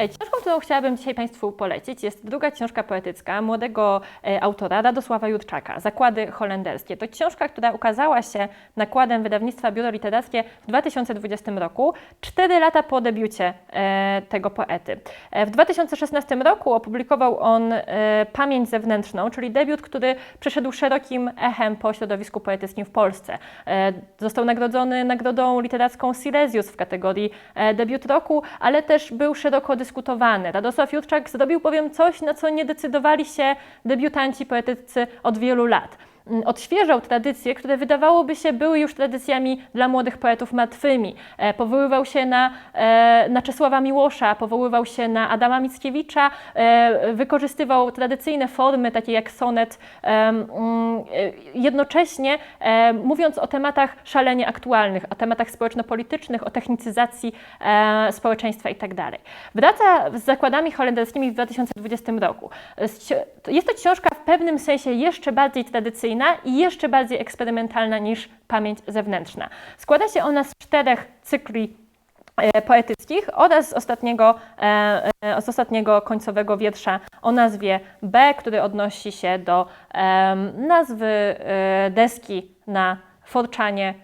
E, Książką, którą chciałabym dzisiaj Państwu polecić, jest druga książka poetycka młodego e, autora Radosława Jurczaka, Zakłady holenderskie. To książka, która ukazała się nakładem wydawnictwa Biuro Literackie w 2020 roku, cztery lata po debiucie e, tego poety. W 2016 roku opublikował on Pamięć zewnętrzną, czyli debiut, który przeszedł szerokim echem po środowisku poetyckim w Polsce. Został nagrodzony nagrodą literacką Silesius w kategorii debiut roku, ale też był szeroko dyskutowany. Radosław Jurczak zrobił bowiem coś, na co nie decydowali się debiutanci poetycy od wielu lat. Mm, Odświeżał tradycje, które wydawałoby się były już tradycjami dla młodych poetów martwymi. E, Powoływał się na, e, na Czesława Miłosza, powoływał się na Adama Mickiewicza, e, wykorzystywał tradycyjne formy, takie jak sonet, mm, jednocześnie mówiąc o tematach szalenie aktualnych, o tematach społeczno-politycznych, o technicyzacji społeczeństwa itd. Wraca z zakładami holenderskimi w 2020 roku. Jest to książka w pewnym sensie jeszcze bardziej tradycyjna i jeszcze bardziej eksperymentalna niż Pamięć zewnętrzna. Składa się ona z czterech cykli e, poetyckich oraz z ostatniego, e, e, z ostatniego końcowego wiersza o nazwie B, który odnosi się do nazwy deski na forczanie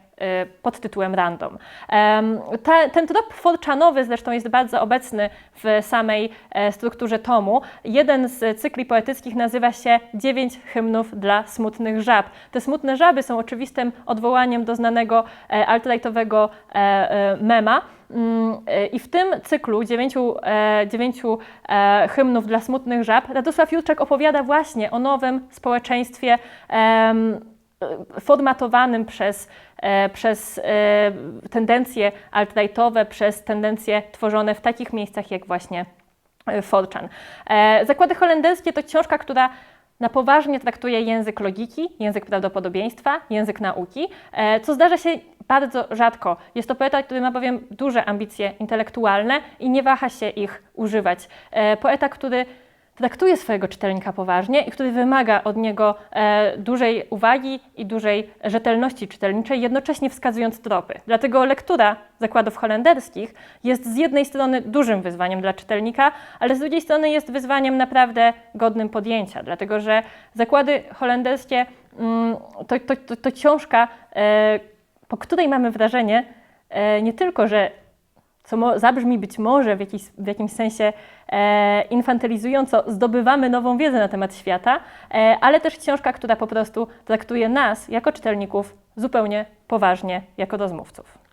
pod tytułem Random. Ten trop forczanowy zresztą jest bardzo obecny w samej e, strukturze tomu. Jeden z cykli poetyckich nazywa się Dziewięć hymnów dla smutnych żab. Te smutne żaby są oczywistym odwołaniem do znanego e, alt-rightowego e, mema. Mm, I w tym cyklu dziewięciu, dziewięciu hymnów dla smutnych żab Radosław Jurczak opowiada właśnie o nowym społeczeństwie formatowanym przez, e, przez e, tendencje alt-rightowe, przez tendencje tworzone w takich miejscach jak właśnie e, Forchan. E, Zakłady holenderskie to książka, która na poważnie traktuje język logiki, język prawdopodobieństwa, język nauki, co zdarza się bardzo rzadko. Jest to poeta, który ma bowiem duże ambicje intelektualne i nie waha się ich używać. Poeta, który traktuje swojego czytelnika poważnie i który wymaga od niego e, dużej uwagi i dużej rzetelności czytelniczej, jednocześnie wskazując tropy. Dlatego lektura zakładów holenderskich jest z jednej strony dużym wyzwaniem dla czytelnika, ale z drugiej strony jest wyzwaniem naprawdę godnym podjęcia, dlatego że zakłady holenderskie mm, to, to, to, to książka, e, po której mamy wrażenie e, nie tylko, że co zabrzmi być może w, jakiś, w jakimś sensie e, infantylizująco, zdobywamy nową wiedzę na temat świata, e, ale też książka, która po prostu traktuje nas jako czytelników zupełnie poważnie, jako rozmówców.